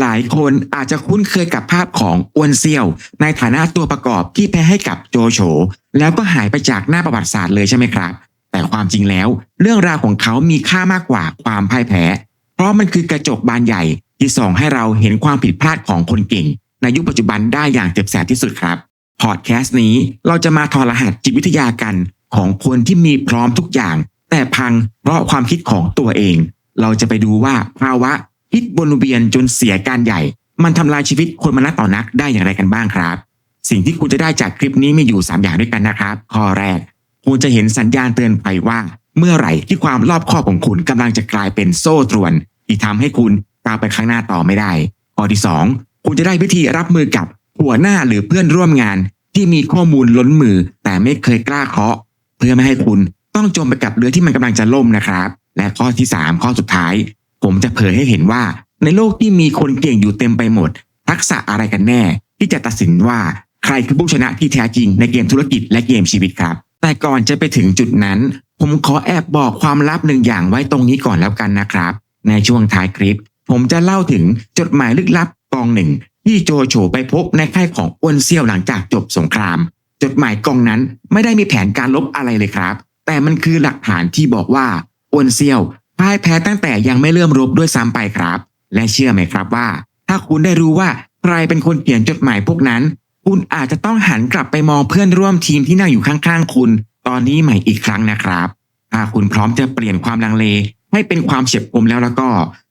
หลายคนอาจจะคุ้นเคยกับภาพของอวนเซียว ในฐานะตัวประกอบที่แพ้ให้กับโจโฉแล้วก็หายไปจากหน้าประวัติศาสตร์เลยใช่ไหมครับ แต่ความจริงแล้ว เรื่องราวของเขามีค่ามากกว่าความพ่ายแพ้ เพราะมันคือกระจกบานใหญ่ที่ส่องให้เราเห็นความผิดพลาดของคนเก่ง ในยุคปัจจุบันได้อย่างเจ็บแสบที่สุดครับพอดแคสต์นี้เราจะมาถอดรหัสจิตวิทยากันของคนที่มีพร้อมทุกอย่าง แต่พังเพราะความคิดของตัวเอง เราจะไปดูว่าภาวะ คิดวนเวียนจนเสียการใหญ่ มันทำลายชีวิตคนมานักต่อนักได้อย่างไรกันบ้างครับ สิ่งที่คุณจะได้จากคลิปนี้มีอยู่ 3 อย่างด้วยกันนะครับ ข้อแรก คุณจะเห็นสัญญาณเตือนภัยว่า เมื่อไหร่ที่ความรอบคอบของคุณกำลังจะกลายเป็นโซ่ตรวน ที่ทำให้คุณก้าวไปข้างหน้าต่อไม่ได้ ข้อที่ 2 คุณจะได้วิธีรับมือกับหัวหน้าหรือเพื่อนร่วมงาน ที่มีข้อมูลล้นมือ แต่ไม่เคยกล้าเคาะ เพื่อไม่ให้คุณต้องจมไปกับเรือที่มันกำลังจะล่มนะครับ และข้อที่ 3 ข้อสุดท้าย ผมจะเผยให้เห็นว่า ในโลกที่มีคนเก่งอยู่เต็มไปหมด ทักษะอะไรกันแน่ ที่จะตัดสินว่าใครคือผู้ชนะที่แท้จริงในเกมธุรกิจและเกมชีวิตครับ แต่ก่อนจะไปถึงจุดนั้น ผมขอแอบบอกความลับหนึ่งอย่างไว้ตรงนี้ก่อนแล้วกันนะครับ ในช่วงท้ายคลิป ผมจะเล่าถึงจดหมายลึกลับกองหนึ่งที่โจโฉไปพบในค่ายของอ้วนเซี่ยวหลังจากจบสงคราม จดหมายกองนั้นไม่ได้มีแผนการลบอะไรเลยครับ แต่มันคือหลักฐานที่บอกว่าอ้วนเซี่ยว พ่ายแพ้ตั้งแต่ยังไม่เริ่มรบด้วยซ้ำไปครับ และเชื่อไหมครับว่า ถ้าคุณได้รู้ว่าใครเป็นคนเขียนจดหมายพวกนั้น คุณอาจจะต้องหันกลับไปมองเพื่อนร่วมทีมที่นั่งอยู่ข้างๆ คุณ ตอนนี้ใหม่อีกครั้งนะครับถ้าคุณพร้อมจะเปลี่ยนความลังเล ให้เป็นความเฉียบคมแล้วแล้วก็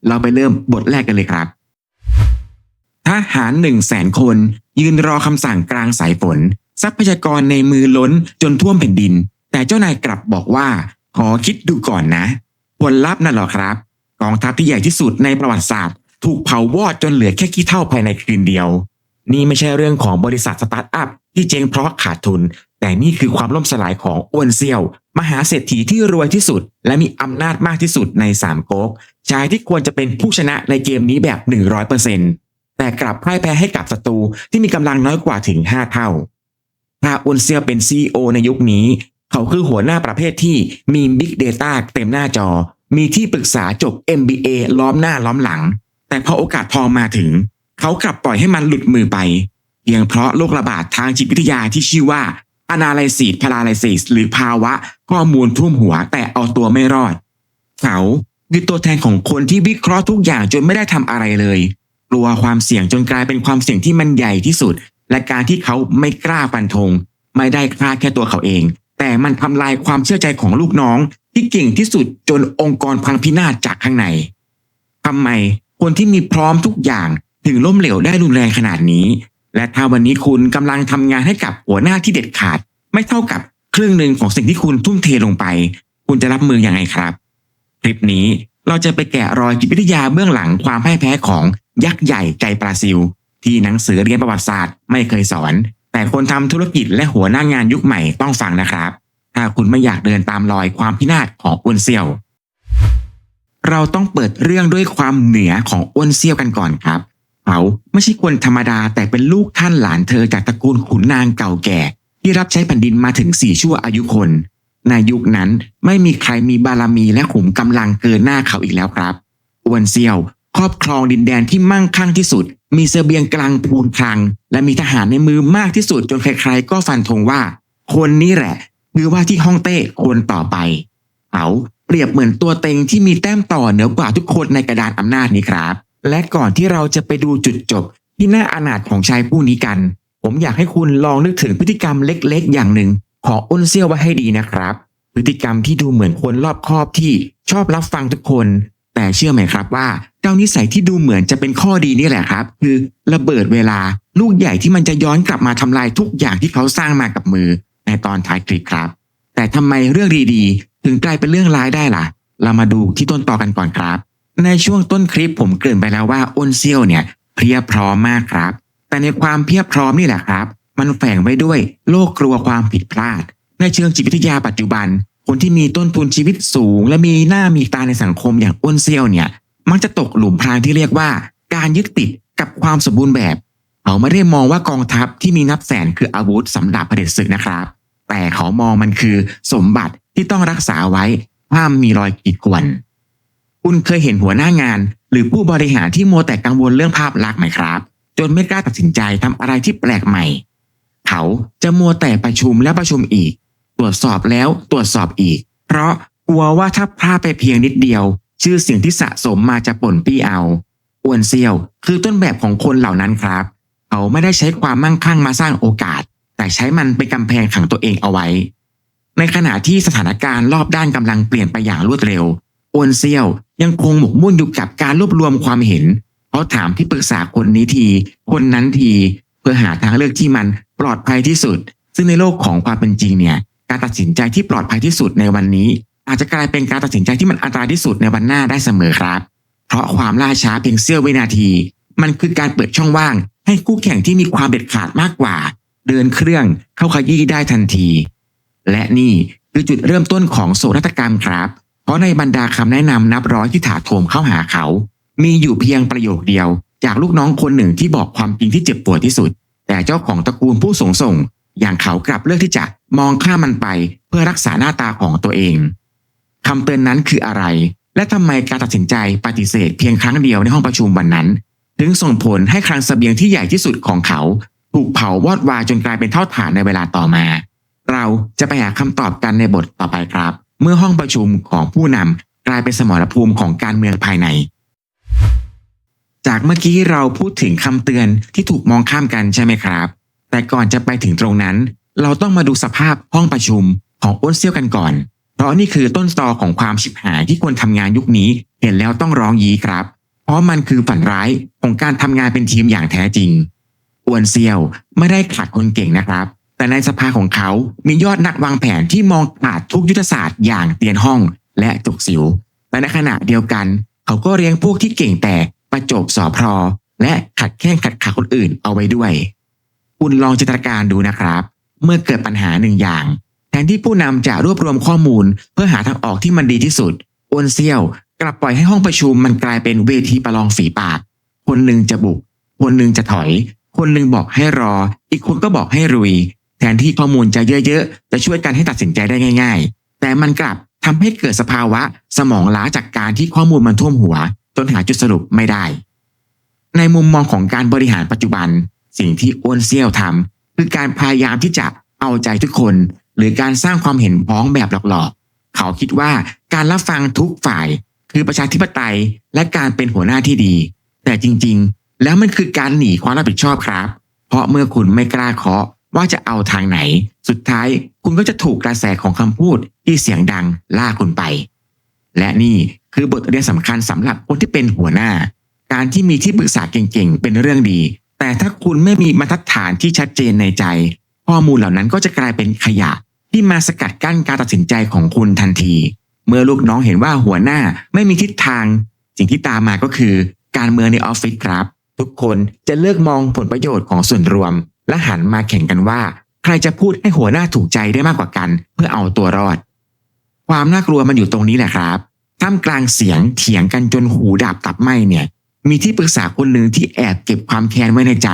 เราไปเริ่มบทแรกกันเลยครับทหารหนึ่งแสนคน ยืนรอคำสั่งกลางสายฝน ทรัพยากรในมือล้นจนท่วมแผ่นดิน แต่เจ้านายกลับบอกว่า ขอคิดดูก่อนนะ ผลลัพธ์นั่นหรอครับ กองทัพที่ใหญ่ที่สุดในประวัติศาสตร์ ถูกเผาวอดจนเหลือแค่ขี้เท่าภายในคืนเดียว นี่ไม่ใช่เรื่องของบริษัทสตาร์ทอัพที่เจ๊งเพราะขาดทุน แต่นี่คือความล่มสลายของอ้วนเซียว มหาเศรษฐีที่รวยที่สุด และมีอำนาจมากที่สุดในสามก๊กชายที่ควรจะเป็นผู้ชนะในเกมนี้แบบ 100%แต่กลับพ่ายแพ้ให้กับศัตรูที่มีกำลังน้อยกว่าถึง 5 เท่าถ้าอ้วนเซียวเป็น CEO ในยุคนี้ เขาคือหัวหน้าประเภทที่มี Big Data เต็มหน้าจอ มีที่ปรึกษาจบ MBA ล้อมหน้าล้อมหลัง แต่พอโอกาสทองมาถึง เขากลับปล่อยให้มันหลุดมือไปเพียงเพราะโรคระบาดทางจิตวิทยาที่ชื่อว่า analysis paralysis หรือภาวะข้อมูลทุ่วมหัวแต่เอาตัวไม่รอด เขาคือตัวแทนของคนที่วิเคราะห์ทุกอย่างจนไม่ได้ทำอะไรเลย กลัวความเสี่ยงจนกลายเป็นความเสี่ยงที่มันใหญ่ที่สุด และการที่เขาไม่กล้าฟันธงไม่ได้ฆ่าแค่ตัวเขาเอง แต่มันทำลายความเชื่อใจของลูกน้องที่เก่งที่สุดจนองค์กรพังพินาศจากข้างในทำไมคนที่มีพร้อมทุกอย่างถึงล้มเหลวได้รุนแรงขนาดนี้ และถ้าวันนี้คุณกำลังทำงานให้กับหัวหน้าที่เด็ดขาด ไม่เท่ากับครึ่งหนึ่งของสิ่งที่คุณทุ่มเทลงไป คุณจะรับมืออยังไงครับ คลิปนี้เราจะไปแกะรอยจิตวิทยาเบื้องหลังความพ่ายแพ้ของยักษ์ใหญ่ใจปลาซิล ที่หนังสือเรียนประวัติศาสตร์ไม่เคยสอน แต่คนทำธุรกิจและหัวหน้างานยุคใหม่ต้องฟังนะครับ ถ้าคุณไม่อยากเดินตามรอยความพินาศของอ้วนเซียว เราต้องเปิดเรื่องด้วยความเหนือของอ้วนเซียวกันก่อนครับเขาไม่ใช่คนธรรมดาแต่เป็นลูกท่านหลานเธอจากตระกูลขุนนางเก่าแก่ ที่รับใช้แผ่นดินมาถึงสี่ชั่วอายุคน ในยุคนั้นไม่มีใครมีบารมีและขุมกำลังเกินหน้าเขาอีกแล้วครับอ้วนเซียว ครอบครองดินแดนที่มั่งคั่งที่สุด มีเสบียงกลางพูนคลัง และมีทหารในมือมากที่สุดจนใครๆ ก็ฟันธงว่า คนนี้แหละคือว่าที่ฮ่องเต้คนต่อไปเขาเปรียบเหมือนตัวเต็งที่มีแต้มต่อเหนือกว่าทุกคนในกระดานอำนาจนี้ครับ และก่อนที่เราจะไปดูจุดจบที่น่าอนาถของชายผู้นี้กัน ผมอยากให้คุณลองนึกถึงพฤติกรรมเล็กๆ อย่างหนึ่ง ของอ้นเซี่ยวไว้ให้ดีนะครับ พฤติกรรมที่ดูเหมือนคนรอบคอบที่ชอบรับฟังทุกคน แต่เชื่อไหมครับว่า เจ้านิสัยที่ดูเหมือนจะเป็นข้อดีนี่แหละครับ คือระเบิดเวลาลูกใหญ่ที่มันจะย้อนกลับมาทำลายทุกอย่างที่เขาสร้างมากับมือในตอนท้ายคลิปครับ แต่ทำไมเรื่องดีๆ ถึงกลายเป็นเรื่องร้ายได้ล่ะ เรามาดูที่ต้นต่อกันก่อนครับ ในช่วงต้นคลิปผมเกริ่นไปแล้วว่าอ้นเซียวเนี่ยเพียบพร้อมมากครับ แต่ในความเพียบพร้อมนี่แหละครับ มันแฝงไว้ด้วยโลกกลัวความผิดพลาด ในเชิงจิตวิทยาปัจจุบัน คนที่มีต้นทุนชีวิตสูง และมีหน้ามีตาในสังคมอย่างอ้นเซียวเนี่ย มักจะตกหลุมพรางที่เรียกว่า การยึดติดกับความสมบูรณ์แบบ เขาไม่ได้มองว่ากองทัพที่มีนับแสนคืออาวุธสำหรับเผด็จศึกนะครับ แต่เขามองมันคือสมบัติที่ต้องรักษาไว้ห้ามมีรอยขีดข่วนคุณเคยเห็นหัวหน้างาน หรือผู้บริหารที่มัวแต่กังวลเรื่องภาพลักษณ์ไหมครับ จนไม่กล้าตัดสินใจทำอะไรที่แปลกใหม่ เขาจะมัวแต่ประชุมและประชุมอีก ตรวจสอบแล้วตรวจสอบอีก เพราะกลัวว่าถ้าพลาดไปเพียงนิดเดียว ชื่อเสียงที่สะสมมาจะป่นปี้เอาอ้วนเซียว คือต้นแบบของคนเหล่านั้นครับ เขาไม่ได้ใช้ความมั่งคั่งมาสร้างโอกาส แต่ใช้มันเป็นกำแพงขังตัวเองเอาไว้ ในขณะที่สถานการณ์รอบด้านกำลังเปลี่ยนไปอย่างรวดเร็วอ้วนเซียวยังคงหมกมุ่นอยู่กับการรวบรวมความเห็นเขาถามที่ปรึกษาคนนี้ที คนนั้นที เพื่อหาทางเลือกที่มันปลอดภัยที่สุด ซึ่งในโลกของความเป็นจริงเนี่ย การตัดสินใจที่ปลอดภัยที่สุดในวันนี้ อาจจะกลายเป็นการตัดสินใจที่มันอันตรายที่สุดในวันหน้าได้เสมอครับ เพราะความล่าช้าเพียงเสี้ยววินาที มันคือการเปิดช่องว่าง ให้คู่แข่งที่มีความเด็ดขาดมากกว่า เดินเครื่องเข้าขยี้ได้ทันที และนี่คือจุดเริ่มต้นของโศกนาฏกรรมครับ เพราะในบรรดาคำแนะนำนับร้อยที่ถาโถมเข้าหาเขา มีอยู่เพียงประโยคเดียว จากลูกน้องคนหนึ่งที่บอกความจริงที่เจ็บปวดที่สุด แต่เจ้าของตระกูลผู้สูงส่ง อย่างเขากลับเลือกที่จะมองข้ามมันไป เพื่อรักษาหน้าตาของตัวเอง คำเตือนนั้นคืออะไร และทำไมการตัดสินใจปฏิเสธเพียงครั้งเดียวในห้องประชุมวันนั้น ถึงส่งผลให้คลังเสบียงที่ใหญ่ที่สุดของเขา ถูกเผาวอดวายจนกลายเป็นเท่าฐานในเวลาต่อมา เราจะไปหาคำตอบกันในบทต่อไปครับ เมื่อห้องประชุมของผู้นำกลายเป็นสมรภูมิของการเมืองภายใน จากเมื่อกี้เราพูดถึงคำเตือนที่ถูกมองข้ามกันใช่ไหมครับ แต่ก่อนจะไปถึงตรงนั้น เราต้องมาดูสภาพห้องประชุมของอ้นเซี่ยวกันก่อน เพราะนี่คือต้นตอของความชิบหายที่คนทำงานยุคนี้ เห็นแล้วต้องร้องยีครับ เพราะมันคือฝันร้ายของการทำงานเป็นทีมอย่างแท้จริงอวนเซียวไม่ได้ขาดคนเก่งนะครับ แต่ในสภาของเขามียอดนักวางแผนที่มองขาดทุกยุทธศาสตร์อย่างเตียนห้องและจกสิวแต่ในขณะเดียวกัน เขาก็เลี้ยงพวกที่เก่งแต่ประจบสอพรอและขัดแข้งขัดขาคนอื่นเอาไว้ด้วย คุณลองจินตนาการดูนะครับ เมื่อเกิดปัญหาหนึ่งอย่าง ทนที่ผู้นำจะรวบรวมข้อมูล เพื่อหาทางออกที่มันดีที่สุดอ้วนเซี่ยว กลับปล่อยให้ห้องประชุมมันกลายเป็นเวทีประลองฝีปาก คนหนึ่งจะบุก คนหนึ่งจะถอย คนหนึ่งบอกให้รอ อีกคนก็บอกให้รุย แทนที่ข้อมูลจะเยอะๆ จะช่วยกันให้ตัดสินใจได้ง่าย ๆ แต่มันกลับทำให้เกิดสภาวะสมองล้าจากการที่ข้อมูลมันท่วมหัว จนหาจุดสรุปไม่ได้ ในมุมมองของการบริหารปัจจุบัน สิ่งที่อ้วนเซี่ยวทำคือการพยายามที่จะเอาใจทุกคน หรือการสร้างความเห็นพ้องแบบหลอกๆ เขาคิดว่าการรับฟังทุกฝ่าย คือประชาธิปไตยและการเป็นหัวหน้าที่ดี แต่จริงๆ แล้วมันคือการหนีความรับผิดชอบครับ เพราะเมื่อคุณไม่กล้าเคาะว่าจะเอาทางไหน สุดท้ายคุณก็จะถูกกระแสของคำพูดที่เสียงดังล่าคุณไป และนี่คือบทเรียนสำคัญสำหรับคนที่เป็นหัวหน้า การที่มีที่ปรึกษาเก่งๆ เป็นเรื่องดี แต่ถ้าคุณไม่มีมาตรฐานที่ชัดเจนในใจ ข้อมูลเหล่านั้นก็จะกลายเป็นขยะ ที่มาสกัดกั้นการตัดสินใจของคุณทันที เมื่อลูกน้องเห็นว่าหัวหน้าไม่มีทิศทาง สิ่งที่ตามมาก็คือ การเมืองในออฟฟิศครับ ทุกคนจะเลิกมองผลประโยชน์ของส่วนรวม และหันมาแข่งกันว่า ใครจะพูดให้หัวหน้าถูกใจได้มากกว่ากัน เพื่อเอาตัวรอด ความน่ากลัวมันอยู่ตรงนี้แหละครับท่ามกลางเสียงเถียงกันจนหูดับตับไหมเนี่ย มีที่ปรึกษาคนหนึ่งที่แอบเก็บความแค้นไว้ในใจ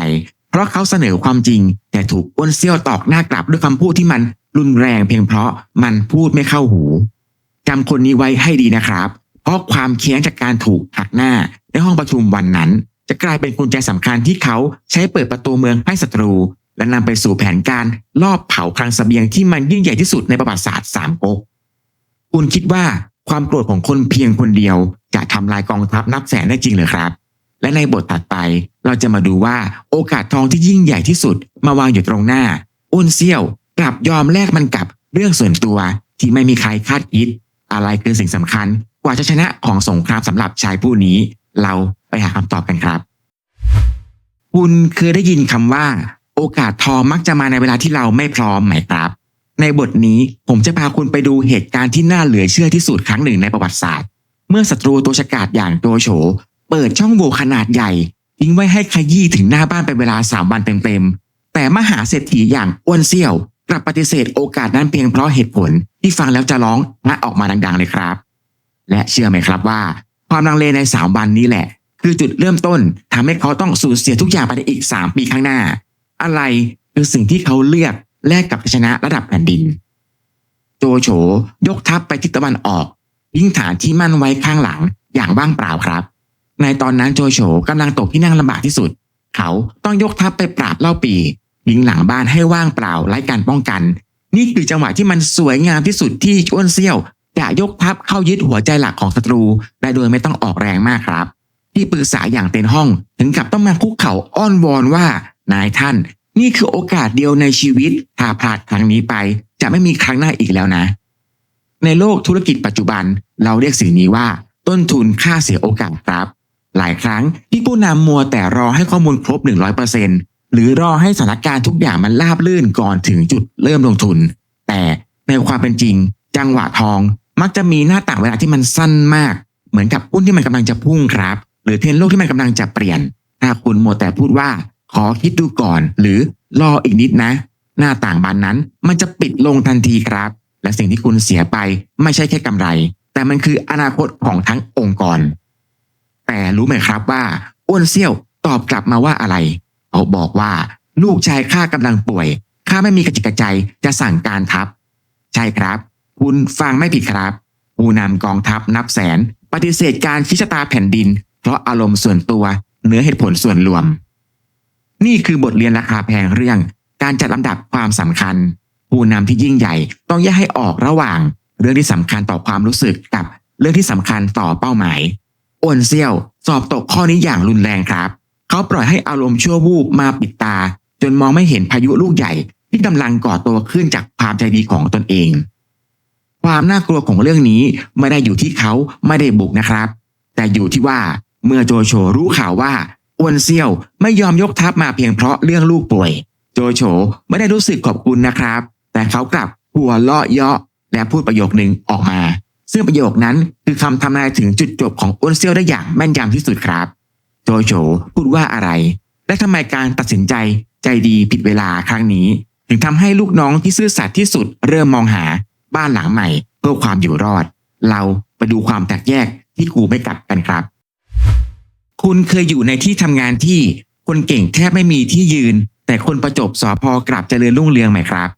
เพราะเขาเสนอความจริง แต่ถูกอ้นเซี่ยวตอกหน้ากลับด้วยคำพูดที่มันรุนแรงเพียงเพราะมันพูดไม่เข้าหูจำคนนี้ไว้ให้ดีนะครับ เพราะความแค้นจากการถูกหักหน้าในห้องประชุมวันนั้น จะกลายเป็นกุญแจสำคัญที่เขาใช้เปิดประตูเมืองให้ศัตรู และนำไปสู่แผนการลอบเผาคลังสเสบียงที่มันยิ่งใหญ่ที่สุดในประวัติศาสตร์สามก๊กคุณคิดว่าความโกรธของคนเพียงคนเดียว จะทำลายกองทัพนับแสนได้จริงหรือครับ และในบทถัดไป เราจะมาดูว่าโอกาสทองที่ยิ่งใหญ่ที่สุด มาวางอยู่ตรงหน้าอ้นเซี่ยว กลับยอมแลกมันกับเรื่องส่วนตัวที่ไม่มีใครคาดคิด อะไรคือสิ่งสำคัญ กว่าจะชนะของสงครามสำหรับชายผู้นี้ เราไปหาคำตอบกันครับ คุณเคยได้ยินคำว่า โอกาสทองมักจะมาในเวลาที่เราไม่พร้อมไหมครับ ในบทนี้ผมจะพาคุณไปดูเหตุการณ์ที่น่าเหลือเชื่อที่สุดครั้งหนึ่งในประวัติศาสตร์ เมื่อศัตรูตัวฉกาจอย่างโจโฉ เปิดช่องโหว่ขนาดใหญ่ ทิ้งไว้ให้ขยี้ถึงหน้าบ้านเป็นเวลาสามวันเต็มๆแต่มหาเศรษฐีอย่างอ้วนเซี่ยว กลับปฏิเสธโอกาสนั้นเพียงเพราะเหตุผลที่ฟังแล้วจะร้องและออกมาดังๆเลยครับ และเชื่อไหมครับว่า ความลังเลในสามวันนี้แหละ คือจุดเริ่มต้นทำให้เขาต้องสูญเสียทุกอย่างไปในอีกสามปีข้างหน้า อะไรคือสิ่งที่เขาเลือกแลกกับชัยชนะระดับแผ่นดิน โจโฉยกทัพไปทิศตะวันออก ยิงฐานที่มั่นไว้ข้างหลังอย่างว่างเปล่าครับ ในตอนนั้นโจโฉกำลังตกที่นั่งลำบากที่สุด เขาต้องยกทัพไปปราบเล่าปียิงหลังบ้านให้ว่างเปล่าไร้การป้องกัน นี่คือจังหวะที่มันสวยงามที่สุดที่อ้วนเซี่ยวจะยกทัพเข้ายึดหัวใจหลักของศัตรูได้โดยไม่ต้องออกแรงมากครับ ที่ปรึกษาอย่างเต็นห้องถึงกับต้องมาคุกเข่าอ้อนวอนว่านายท่าน นี่คือโอกาสเดียวในชีวิตถ้าพลาดครั้งนี้ไป จะไม่มีครั้งหน้าอีกแล้วนะ ในโลกธุรกิจปัจจุบันเราเรียกสิ่งนี้ว่า ต้นทุนค่าเสียโอกาสครับ หลายครั้งที่ผู้นำมัวแต่รอให้ข้อมูลครบ 100%หรือรอให้สถานการณ์ทุกอย่างมันราบลื่นก่อนถึงจุดเริ่มลงทุน แต่ในความเป็นจริง จังหวะทองมักจะมีหน้าต่างเวลาที่มันสั้นมาก เหมือนกับหุ้นที่มันกำลังจะพุ่งครับ หรือเทรนด์โลกที่มันกำลังจะเปลี่ยน ถ้าคุณโมวแต่พูดว่า ขอคิดดูก่อน หรือรออีกนิดนะ หน้าต่างบานนั้น มันจะปิดลงทันทีครับ และสิ่งที่คุณเสียไปไม่ใช่แค่กำไร แต่มันคืออนาคตของทั้งองค์กร แต่รู้ไหมครับว่าอ้วนเซี่ยวตอบกลับมาว่าอะไรเขาบอกว่าลูกชายข้ากำลังป่วยข้าไม่มีกระจิกกระใจจะสั่งการทัพ ใช่ครับ คุณฟังไม่ผิดครับ ผู้นำกองทัพนับแสน ปฏิเสธการชี้ชะตาแผ่นดิน เพราะอารมณ์ส่วนตัวเหนือเหตุผลส่วนรวม นี่คือบทเรียนราคาแพงเรื่อง การจัดลำดับความสำคัญ ผู้นำที่ยิ่งใหญ่ต้องแยกให้ออกระหว่าง เรื่องที่สำคัญต่อความรู้สึกกับเรื่องที่สำคัญต่อเป้าหมาย อ้วนเซี่ยวสอบตกข้อนี้อย่างรุนแรงครับ เขาปล่อยให้อารมณ์ชั่ววูบมาปิดตา จนมองไม่เห็นพายุลูกใหญ่ที่กำลังก่อตัวขึ้นจากความใจดีของตนเอง ความน่ากลัวของเรื่องนี้ไม่ได้อยู่ที่เขาไม่ได้บุกนะครับ แต่อยู่ที่ว่าเมื่อโจโฉรู้ข่าวว่าอ้วนเซี่ยวไม่ยอมยกทัพมาเพียงเพราะเรื่องลูกป่วย โจโฉไม่ได้รู้สึกขอบคุณนะครับ แต่เขากลับหัวเราะเยาะและพูดประโยคหนึ่งออกมา ซึ่งประโยคนั้นคือคำทำนายถึงจุดจบของอ้นเซียวได้อย่างแม่นยำที่สุดครับ โจโฉพูดว่าอะไร และทำไมการตัดสินใจใจดีผิดเวลาครั้งนี้ ถึงทำให้ลูกน้องที่ซื่อสัตย์ที่สุดเริ่มมองหาบ้านหลังใหม่ เพื่อความอยู่รอด เราไปดูความแตกแยกที่ครูไม่กลับกันครับ คุณเคยอยู่ในที่ทำงานที่คนเก่งแทบไม่มีที่ยืน แต่คนประจบสอพอกลับเจริญรุ่งเรืองไหมครับ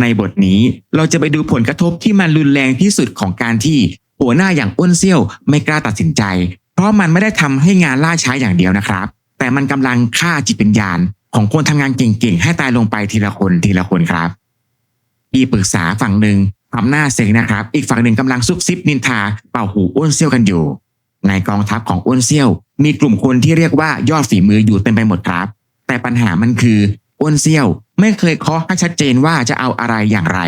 ในบทนี้เราจะไปดูผลกระทบที่มันรุนแรงที่สุดของการที่หัวหน้าอย่างอ้วนเซี่ยวไม่กล้าตัดสินใจ เพราะมันไม่ได้ทำให้งานล่าช้าอย่างเดียวนะครับ แต่มันกำลังฆ่าจิตวิญญาณ ของคนทำงานเก่งๆ ให้ตายลงไปทีละคนทีละคนครับที่ปรึกษาฝั่งหนึ่งทำหน้าเซ็งนะครับ อีกฝั่งหนึ่งกำลังซุบซิบนินทาเป่าหูอ้วนเซี่ยวกันอยู่ ในกองทัพของอ้วนเซี่ยว มีกลุ่มคนที่เรียกว่ายอดฝีมืออยู่เต็มไปหมดครับ แต่ปัญหามันคือ อ้วนเซี่ยว ไม่เคยเคาะให้ชัดเจนว่าจะเอาอะไรอย่างไร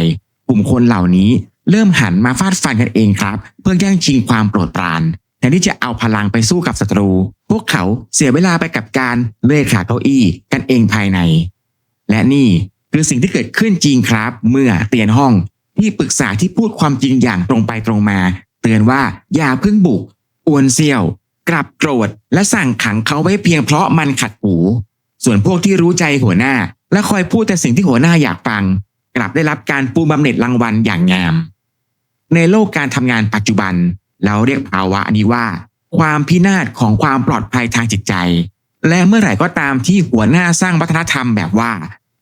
กลุ่มคนเหล่านี้เริ่มหันมาฟาดฟันกันเองครับ เพื่อแย่งชิงความโปรดปรานแทนที่จะเอาพลังไปสู้กับศัตรู พวกเขาเสียเวลาไปกับการเลื่อยขาเก้าอี้กันเองภายใน และนี่คือสิ่งที่เกิดขึ้นจริงครับ เมื่อเตียนห้องที่ปรึกษาที่พูดความจริงอย่างตรงไปตรงมา เตือนว่าอย่าเพิ่งบุกอวนเซี่ยว กลับโกรธและสั่งขังเขาไว้เพียงเพราะมันขัดหู ส่วนพวกที่รู้ใจหัวหน้า และคอยพูดแต่สิ่งที่หัวหน้าอยากฟัง กลับได้รับการปูบำเหน็จรางวัลอย่างงาม ในโลกการทำงานปัจจุบัน เราเรียกภาวะนี้ว่า ความพินาศของความปลอดภัยทางจิตใจ และเมื่อไหร่ก็ตามที่หัวหน้าสร้างวัฒนธรรมแบบว่า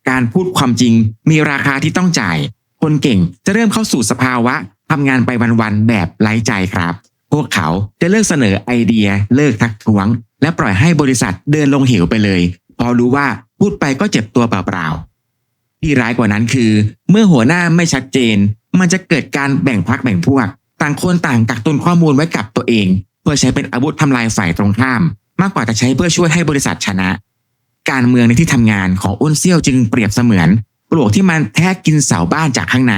การพูดความจริงมีราคาที่ต้องจ่าย คนเก่งจะเริ่มเข้าสู่สภาวะทำงานไปวันๆแบบไร้ใจครับ พวกเขาจะเลิกเสนอไอเดีย เลิกทักท้วง และปล่อยให้บริษัทเดินลงเหวไปเลย พอรู้ว่าพูดไปก็เจ็บตัวเปล่าๆที่ร้ายกว่านั้นคือ เมื่อหัวหน้าไม่ชัดเจน มันจะเกิดการแบ่งพักแบ่งพวก ต่างคนต่างกักตุนข้อมูลไว้กับตัวเอง เพื่อใช้เป็นอาวุธทำลายฝ่ายตรงข้าม มากกว่าจะใช้เพื่อช่วยให้บริษัทชนะ การเมืองในที่ทำงานของอ้นเซี่ยวจึงเปรียบเสมือนปลวกที่มันแทกกินเสาบ้านจากข้างใน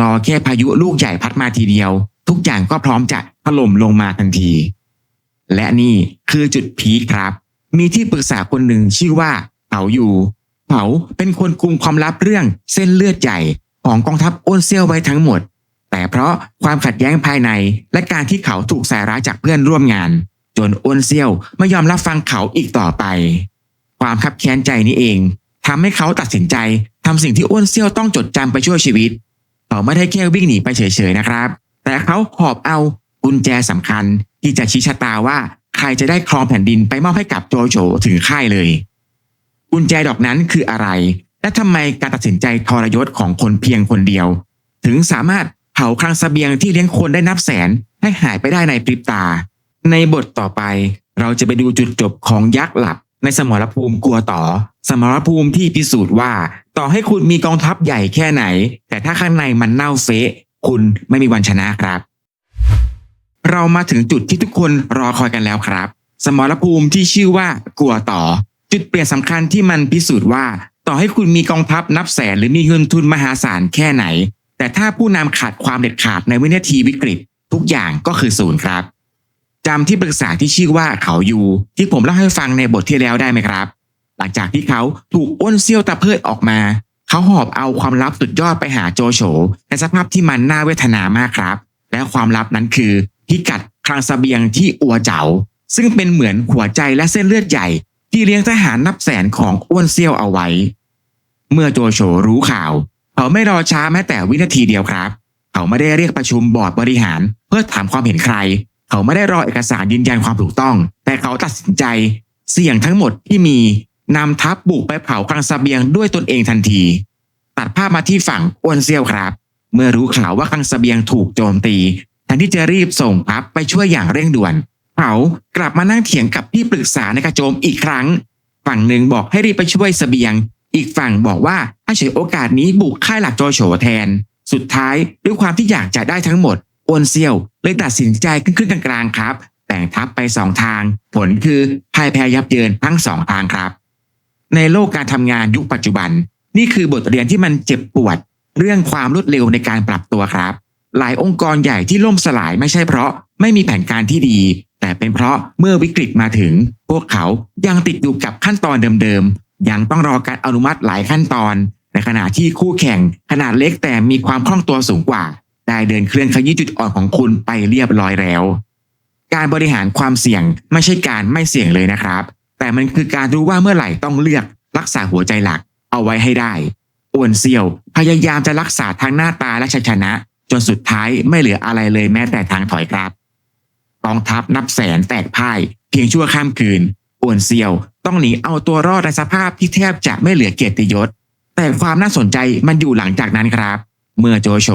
รอแค่พายุลูกใหญ่พัดมาทีเดียว ทุกอย่างก็พร้อมจะถล่มลงมาทันที และนี่คือจุดพีคครับ มีที่ปรึกษาคนหนึ่งชื่อว่าเผาอยู่เผาเป็นคนกุมความลับเรื่องเส้นเลือดใหญ่ของกองทัพอ้นเซียวไว้ทั้งหมด แต่เพราะความขัดแย้งภายในและการที่เขาถูกใส่ร้ายจากเพื่อนร่วมงาน จนอ้นเซียวไม่ยอมรับฟังเขาอีกต่อไป ความคับแค้นใจนี้เองทำให้เขาตัดสินใจทำสิ่งที่อ้นเซียวต้องจดจำไปช่วยชีวิตเขาไม่ได้แค่วิ่งหนีไปเฉยๆนะครับ แต่เขาหอบเอากุญแจสำคัญที่จะชี้ชะตาว่า ใครจะได้ครองแผ่นดินไปมอบให้กับโจโฉถึงค่ายเลย กุญแจดอกนั้นคืออะไร และทำไมการตัดสินใจทรยศของคนเพียงคนเดียว ถึงสามารถเผาคลังเสบียงที่เลี้ยงคนได้นับแสนให้หายไปได้ในพริบตา ในบทต่อไปเราจะไปดูจุดจบของยักษ์หลับ ในสมรภูมิกลัวต่อ สมรภูมิที่พิสูจน์ว่า ต่อให้คุณมีกองทัพใหญ่แค่ไหน แต่ถ้าข้างในมันเน่าเฟะคุณไม่มีวันชนะครับ เรามาถึงจุดที่ทุกคนรอคอยกันแล้วครับ สมรภูมิที่ชื่อว่ากลัวต่อ จุดเปลี่ยนสำคัญที่มันพิสูจน์ว่า ต่อให้คุณมีกองทัพนับแสนหรือมีเงินทุนมหาศาลแค่ไหน แต่ถ้าผู้นำขาดความเด็ดขาดในวินาทีวิกฤต ทุกอย่างก็คือศูนย์ครับจำที่ปรึกษาที่ชื่อว่าเขายูที่ผมเล่าให้ฟังในบทที่แล้วได้ไหมครับ หลังจากที่เขาถูกอ้นเซี่ยวตะเพิดออกมา เขาหอบเอาความลับสุดยอดไปหาโจโฉในสภาพที่มันน่าเวทนามากครับ และความลับนั้นคือ พิกัดคลังเสบียงที่อัวเจ๋าซึ่งเป็นเหมือนหัวใจและเส้นเลือดใหญ่ ที่เลี้ยงทหารนับแสนของอ้วนเซียวเอาไว้ เมื่อโจโฉรู้ข่าว เขาไม่รอช้าแม้แต่วินาทีเดียวครับ เขาไม่ได้เรียกประชุมบอร์ดบริหาร เพื่อถามความเห็นใคร เขาไม่ได้รอเอกสารยืนยันความถูกต้อง แต่เขาตัดสินใจ เสี่ยงทั้งหมดที่มีนำทัพบุกไปเผาคลังเสบียงด้วยตนเองทันที ตัดภาพมาที่ฝั่งอ้วนเซียวครับ เมื่อรู้ข่าวว่าคลังเสบียงถูกโจมตี ทนที่จะรีบส่งทัพไปช่วยอย่างเร่งด่วน เขากลับมานั่งเถียงกับที่ปรึกษาในกระโจมอีกครั้ง ฝั่งหนึ่งบอกให้รีบไปช่วยสเสบียง อีกฝั่งบอกว่าให้ใช้โอกาสนี้บุกค่ายหลักโจโฉแทน สุดท้ายด้วยความที่อยากจะได้ทั้งหมดอ้วนเซียวเลยตัดสินใจขึ้นขึ้นกลางๆครับ แต่งทัพไปสองทาง ผลคือพ่ายแพ้ยับเยินทั้งสองทางครับ ในโลกการทำงานยุคปัจจุบัน นี่คือบทเรียนที่มันเจ็บปวด เรื่องความรวดเร็วในการปรับตัวครับ หลายองค์กรใหญ่ที่ล่มสลายไม่ใช่เพราะไม่มีแผนการที่ดี แต่เป็นเพราะเมื่อวิกฤตมาถึง พวกเขายังติดอยู่กับขั้นตอนเดิมๆ ยังต้องรอการอนุมัติหลายขั้นตอน ในขณะที่คู่แข่งขนาดเล็กแต่มีความคล่องตัวสูงกว่า ได้เดินเคลื่อนขยี้จุดอ่อนของคุณไปเรียบร้อยแล้ว การบริหารความเสี่ยงไม่ใช่การไม่เสี่ยงเลยนะครับ แต่มันคือการรู้ว่าเมื่อไหร่ต้องเลือกรักษาหัวใจหลักเอาไว้ให้ได้อ้วนเซียว พยายามจะรักษาทั้งหน้าตาและชัยชนะ จนสุดท้ายไม่เหลืออะไรเลยแม้แต่ทางถอยครับกองทัพนับแสนแตกพ่าย เพียงชั่วข้ามคืนอวนเซียวต้องหนีเอาตัวรอดในสภาพที่แทบจะไม่เหลือเกียรติยศ แต่ความน่าสนใจมันอยู่หลังจากนั้นครับ เมื่อโจโฉ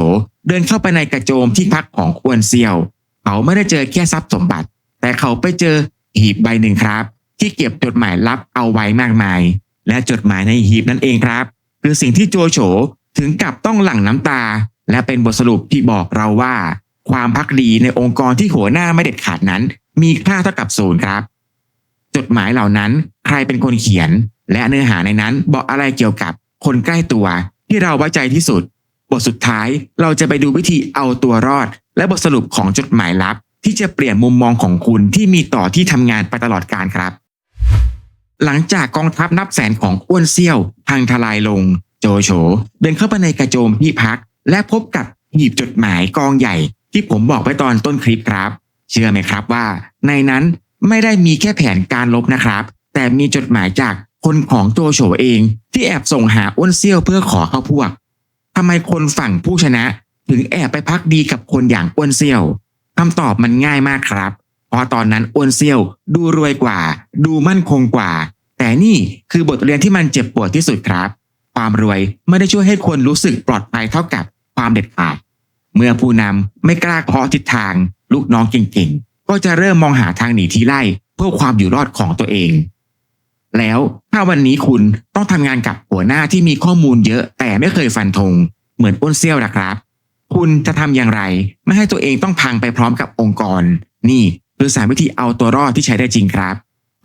เดินเข้าไปในกระโจมที่พักของอวนเซียว เขาไม่ได้เจอแค่ทรัพย์สมบัติ แต่เขาไปเจอหีบใบหนึ่งครับ ที่เก็บจดหมายลับเอาไว้มากมาย และจดหมายในหีบนั่นเองครับ คือสิ่งที่โจโฉถึงกับต้องหลั่งน้ำตา และเป็นบทสรุปที่บอกเราว่า ความพักดีในองค์กรที่หัวหน้าไม่เด็ดขาดนั้น มีค่าเท่ากับศูนย์ครับ จดหมายเหล่านั้นใครเป็นคนเขียน และเนื้อหาในนั้นบอกอะไรเกี่ยวกับคนใกล้ตัวที่เราไว้ใจที่สุด บทสุดท้ายเราจะไปดูวิธีเอาตัวรอด และบทสรุปของจดหมายลับ ที่จะเปลี่ยนมุมมองของคุณที่มีต่อที่ทำงานไปตลอดการครับ หลังจากกองทัพนับแสนของอ้วนเซี่ยว พังทลายลง โจโฉเดินเข้าไปในกระโจมที่พัก และพบกับหีบจดหมายกองใหญ่ที่ผมบอกไปตอนต้นคลิปครับ เชื่อไหมครับว่า ในนั้นไม่ได้มีแค่แผนการลบนะครับ แต่มีจดหมายจากคนของโจโฉเอง ที่แอบส่งหาอ้วนเซี่ยวเพื่อขอเข้าพวกทำไมคนฝั่งผู้ชนะ ถึงแอบไปพักดีกับคนอย่างอ้วนเซี่ยวคำตอบมันง่ายมากครับ เพราะตอนนั้นอ้วนเซี่ยวดูรวยกว่า ดูมั่นคงกว่า แต่นี่คือบทเรียนที่มันเจ็บปวดที่สุดครับ ความรวยไม่ได้ช่วยให้คนรู้สึกปลอดภัยเท่ากับ ความเด็ดขาด เมื่อผู้นำไม่กล้าเคาะทิศทาง ลูกน้องเก่งๆ ก็จะเริ่มมองหาทางหนีทีไล่เพื่อความอยู่รอดของตัวเอง แล้วถ้าวันนี้คุณต้องทำงานกับหัวหน้าที่มีข้อมูลเยอะแต่ไม่เคยฟันธงเหมือนอ้นเซี่ยวนะครับ คุณจะทำอย่างไร ไม่ให้ตัวเองต้องพังไปพร้อมกับองค์กร นี่คือสามวิธีเอาตัวรอดที่ใช้ได้จริงครับ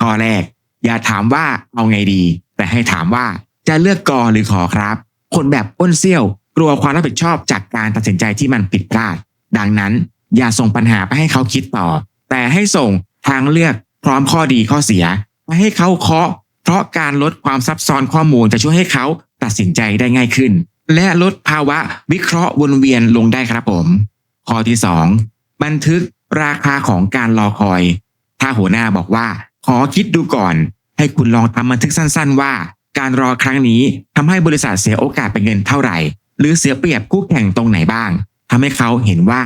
ข้อแรก อย่าถามว่าเอาไงดี แต่ให้ถามว่าจะเลือกกอหรือขอครับ คนแบบอ้นเซี่ยว ลัวความรับผิดชอบจากการตัดสินใจที่มันผิดพลาด ดังนั้น อย่าส่งปัญหาไปให้เขาคิดต่อ แต่ให้ส่งทางเลือกพร้อมข้อดีข้อเสียไปให้เขาเคาะ เพราะการลดความซับซ้อนข้อมูลจะช่วยให้เขาตัดสินใจได้ง่ายขึ้น และลดภาวะวิเคราะห์วนเวียนลงได้ครับผม ข้อที่ 2 บันทึกราคาของการรอคอย ถ้าหัวหน้าบอกว่า ขอคิดดูก่อน ให้คุณลองทำบันทึกสั้น ๆ ว่า การรอครั้งนี้ทำให้บริษัทเสียโอกาสเป็นเงินเท่าไหร่ หรือเสียเปรียบคู่แข่งตรงไหนบ้างทำให้เขาเห็นว่า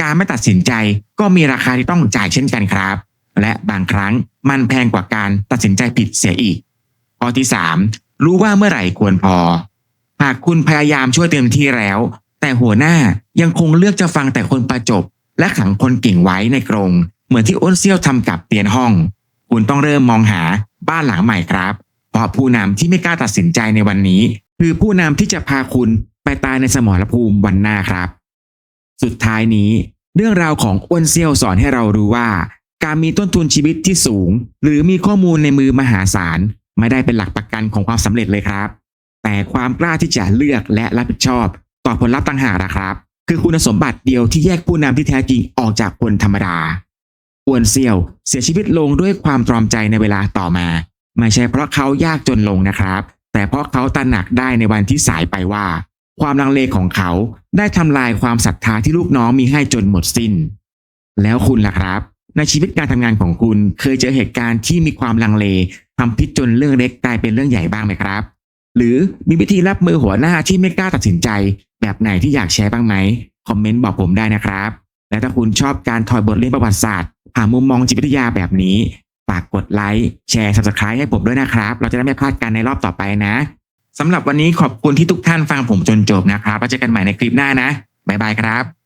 การไม่ตัดสินใจก็มีราคาที่ต้องจ่ายเช่นกันครับ และบางครั้งมันแพงกว่าการตัดสินใจผิดเสียอีก ข้อที่ 3 รู้ว่าเมื่อไหร่ควรพอ หากคุณพยายามช่วยเต็มที่แล้ว แต่หัวหน้ายังคงเลือกจะฟังแต่คนประจบ และขังคนเก่งไว้ในกรงเหมือนที่อ้นเซี่ยวทำกับเตียนห้อง คุณต้องเริ่มมองหาบ้านหลังใหม่ครับ เพราะผู้นำที่ไม่กล้าตัดสินใจในวันนี้ คือผู้นำที่จะพาคุณ ไปตายในสมรภูมิวันหน้าครับ สุดท้ายนี้ เรื่องราวของอ้วนเซียวสอนให้เรารู้ว่า การมีต้นทุนชีวิตที่สูง หรือมีข้อมูลในมือมหาศาลไม่ได้เป็นหลักประกันของความสำเร็จเลยครับ แต่ความกล้าที่จะเลือกและรับผิดชอบ ต่อผลลัพธ์ต่างหากนะครับ คือคุณสมบัติเดียวที่แยกผู้นำที่แท้จริงออกจากคนธรรมดาอ้วนเซียวเสียชีวิตลงด้วยความตรอมใจในเวลาต่อมา ไม่ใช่เพราะเขายากจนลงนะครับ แต่เพราะเขาตระหนักได้ในวันที่สายไปว่า ความลังเลของเขาได้ทำลายความศรัทธาที่ลูกน้องมีให้จนหมดสิ้น แล้วคุณล่ะครับ ในชีวิตการทำงานของคุณเคยเจอเหตุการณ์ที่มีความลังเลทำพิษจนเรื่องเล็กกลายเป็นเรื่องใหญ่บ้างไหมครับ หรือมีวิธีรับมือหัวหน้าที่ไม่กล้าตัดสินใจ แบบไหนที่อยากแชร์บ้างไหมคอมเมนต์บอกผมได้นะครับ และถ้าคุณชอบการถอดบทเรียนประวัติศาสตร์ผ่านมุมมองจิตวิทยาแบบนี้ฝากกดไลค์แชร์ subscribe ให้ผมด้วยนะครับ เราจะได้ไม่พลาดกันในรอบต่อไปนะ สำหรับวันนี้ขอบคุณที่ทุกท่านฟังผมจนจบนะครับแล้วเจอกันใหม่ในคลิปหน้านะ บ๊ายบายครับ